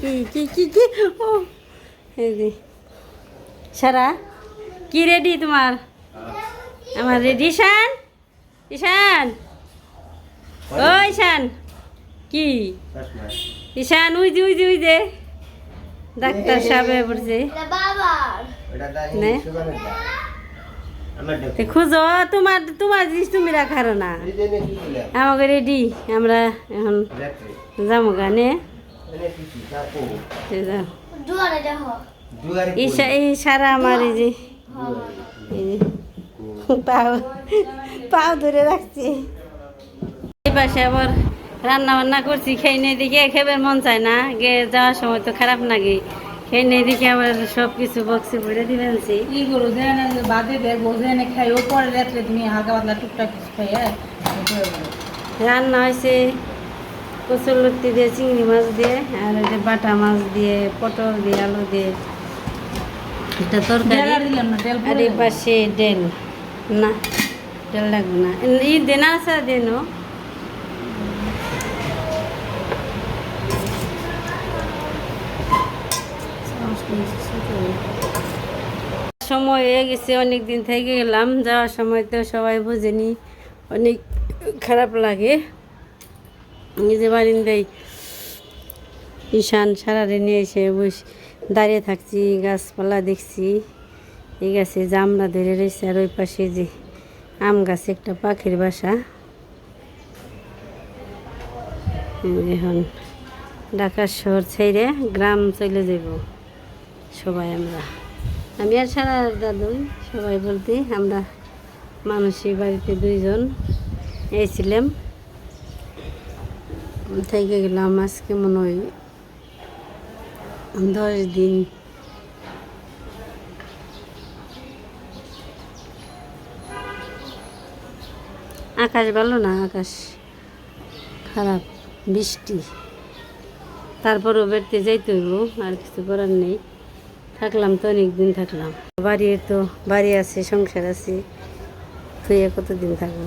কি কি কি কি? ও সারা কি রেডি তোমার? আমার রেডি ঈশান? ঈশান? ও ঈশান কি? ঈশান উই যে উই যে উই যে। ডাক্তার সাহেব পড়ছে। খুঁজো তোমার তোমার জিনিস তুমি রাখার না। আমাকে রেডি আমরা এখন যাব গানে সারা আমার এই যে পাও পাও ধরে রাখছি। এই পাশে আবার রান্না বান্না করছি খেয়ে নেই দিকে খেবে মন চায় না গে যাওয়ার সময় তো খারাপ লাগে। খেয়ে নেই দিকে আবার সব কিছু বক্সে ভরে দিবেন ই করো যে বাদে দেখব যে না খাই ও পরে রাত্রে তুমি হালকা পাতলা টুকটাক কিছু খাই হ্যাঁ? রান্না হয়েছে। কচুর লতি দিয়ে চিংড়ি মাছ দিয়ে আর ওই যে বাটা মাছ দিয়ে পটল দিয়ে আলু দিয়ে। এটা তরকারি? আর এই পাশে ডেল না ডেল লাগবে না। ই দেনা আছে দেন। সময় হয়ে গেছে অনেক দিন থেকে গেলাম। যাওয়ার সময় তো সবাই বোঝেনি অনেক খারাপ লাগে। এই যে বারিন্দায় ঈশান সারারে নিয়ে এসে বস, দাঁড়িয়ে থাকছি, গাছপালা দেখছি। এই গাছে জামলা ধরে রয়েছে আর ওই পাশে যে আম গাছে, একটা পাখির বাসা। এখন ঢাকা শহর ছেড়ে গ্রাম চলে যাব সবাই আমরা। আমি আর সারা দাদু সবাই বলতে আমরা মানুষের বাড়িতে দুইজন। এসেছিলাম থেকে গেলাম, আজকে মনে হয় দশ দিন। আকাশ ভালো না? আকাশ খারাপ, বৃষ্টি। তারপরও বেড়তে যাইতে হইব, আর কিছু করার নেই। থাকলাম তো অনেক দিন থাকলাম। বাড়ির তো বাড়ি আছে, সংসার আছে তুই কতদিন থাকব?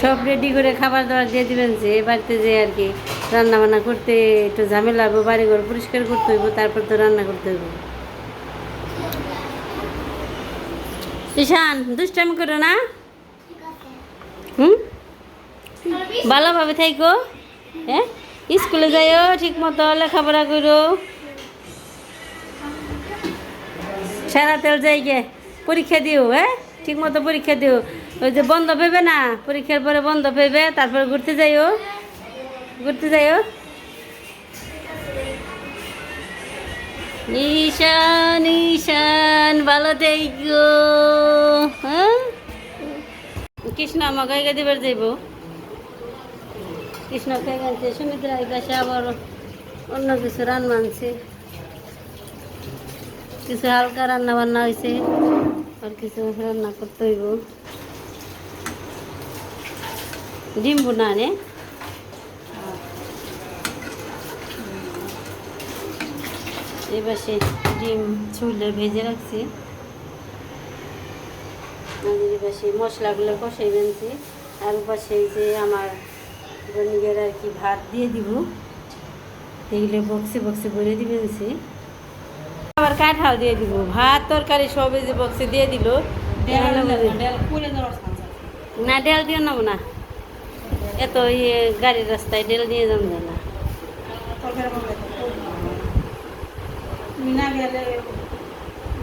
সব রেডি করে খাবার দাবার দিয়ে দিবেন যে বাড়িতে যে আর কি রান্না বান্না করতে একটু ঝামেলা হবে, বাড়ি ঘর পরিষ্কার করতে হইব, তারপর তো রান্না করতে হইব। ঈশান, দুষ্টামি করো না। হুম? ভালোভাবে থাইকো। হ্যাঁ স্কুলে যাইও ঠিক মতো লেখাপড়া করো। সারা তেল যাই গে পরীক্ষা দিও হ্যাঁ? ঠিক মতো পরীক্ষা দিও। ওই যে বন্ধ পেবে না, পরীক্ষার পরে বন্ধ পেবে, তারপরে ঘুরতে যাইও। ঘুরতে যাইও। ঈশান নিশান, ভালো থেকো হ্যাঁ? কৃষ্ণ আমাকে আগে দিবার যাইব। কৃষ্ণ খেয়ে গেছে সুমিত্রা কাছে আবার অন্য কিছু রান্না আনছে। কিছু হালকা রান্না বান্না হয়েছে আর কিছু রান্না করতে হইব। ডিম বোনা নে। এবার সে ডিম ছুলে ভেজে রাখছি। সেই মশলাগুলো কষাই বেনছি আর পাশে যে আমার বনিগের আর কি ভাত দিয়ে দিব এগুলো বক্সে বক্সে ভরে দিবেনছি আবার কাঁঠাল দিয়ে দিব। ভাত তরকারি সব এই যে বক্সে দিয়ে দিল। না ডেল দিয়ে নেব না। এত ইয়ে গাড়ির রাস্তায় ডেল দিয়ে যাব না। মিনা গেলে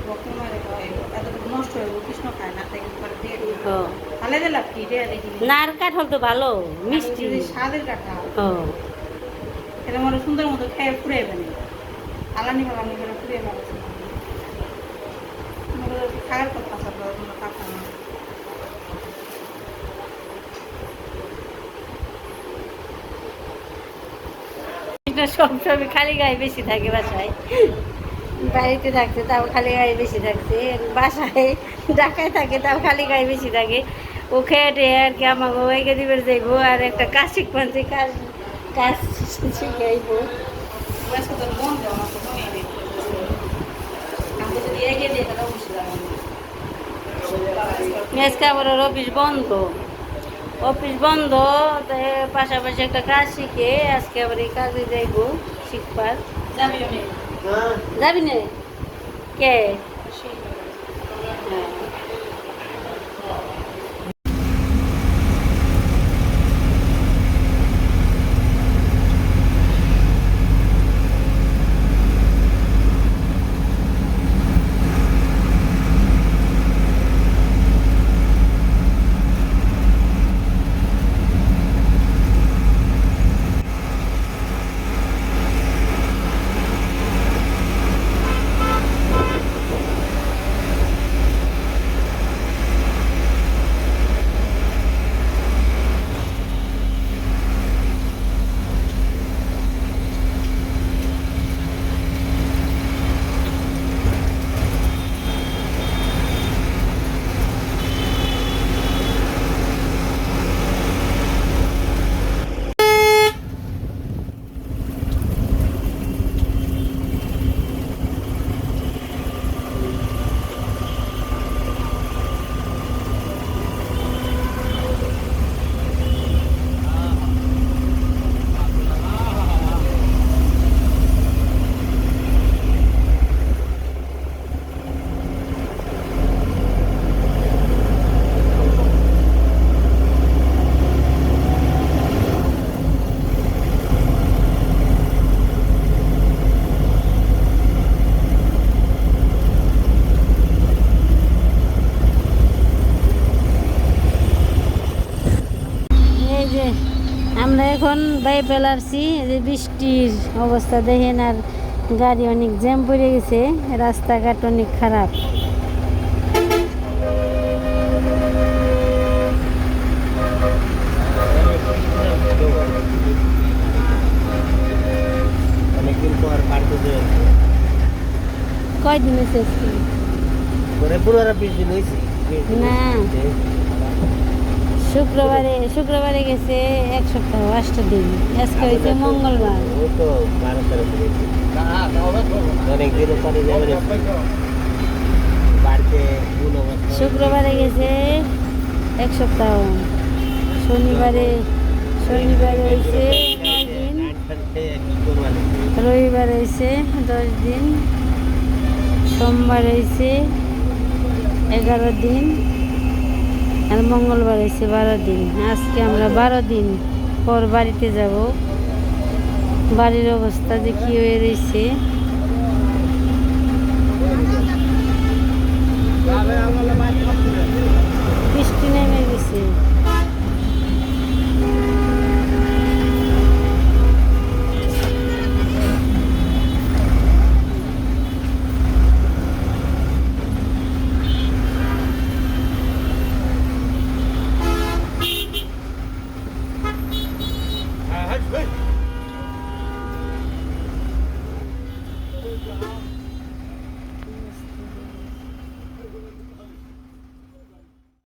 বকে এত নষ্ট কৃষ্ণ খায় না তাই পরে দিয়ে দিই। ও। তাহলে দিলাম কি দিয়ে দেখি না আর কাঁঠাল তো ভালো মিষ্টি। স্বাদের এটা মনে সুন্দর মতো খেয়ে ফুড়ে যাবে আলানি ফালানি করে ফুড়ে যাবে। খাওয়ার কথা না সবসময় খালি গায়ে বেশি থাকে বাসায়। বাড়িতে থাকতে তাও খালি গায়ে বেশি থাকছে। বাসায় ঢাকায় থাকে তাও খালি গায়ে বেশি থাকে। ও খেয়ে আর কি আমাকে ওইকে দিবে যাইবো আর একটা কাজ শিখবানছে কাজ কাজ শিখাইবো তো আজকে অফিস বন্ধ। অফিস বন্ধ তাই পাশাপাশি একটা কাজ শিখে আজকে আবার এই কাজে যাইব শিখবার। যাবি যাবি না কে হ্যাঁ। এই যে আমরা এখন বাই পেলারছি যে বৃষ্টির অবস্থা দেখেন আর গাড়ি অনেক জ্যাম পড়ে গেছে রাস্তাঘাট অনেক খারাপ। কয়দিন হয়েছে হয়েছে না। শুক্রবারে শুক্রবারে গেছে এক সপ্তাহ আষ্ট দিন। আজকে হয়েছে মঙ্গলবার। শুক্রবারে গেছে এক সপ্তাহ। শনিবারে শনিবারে হয়েছে রবিবার হয়েছে দশ দিন। সোমবার হয়েছে এগারো দিন। আর মঙ্গলবার হয়েছে বারো দিন। আজকে আমরা বারো দিন পর বাড়িতে যাব। বাড়ির অবস্থা যে কী হয়ে রয়েছে।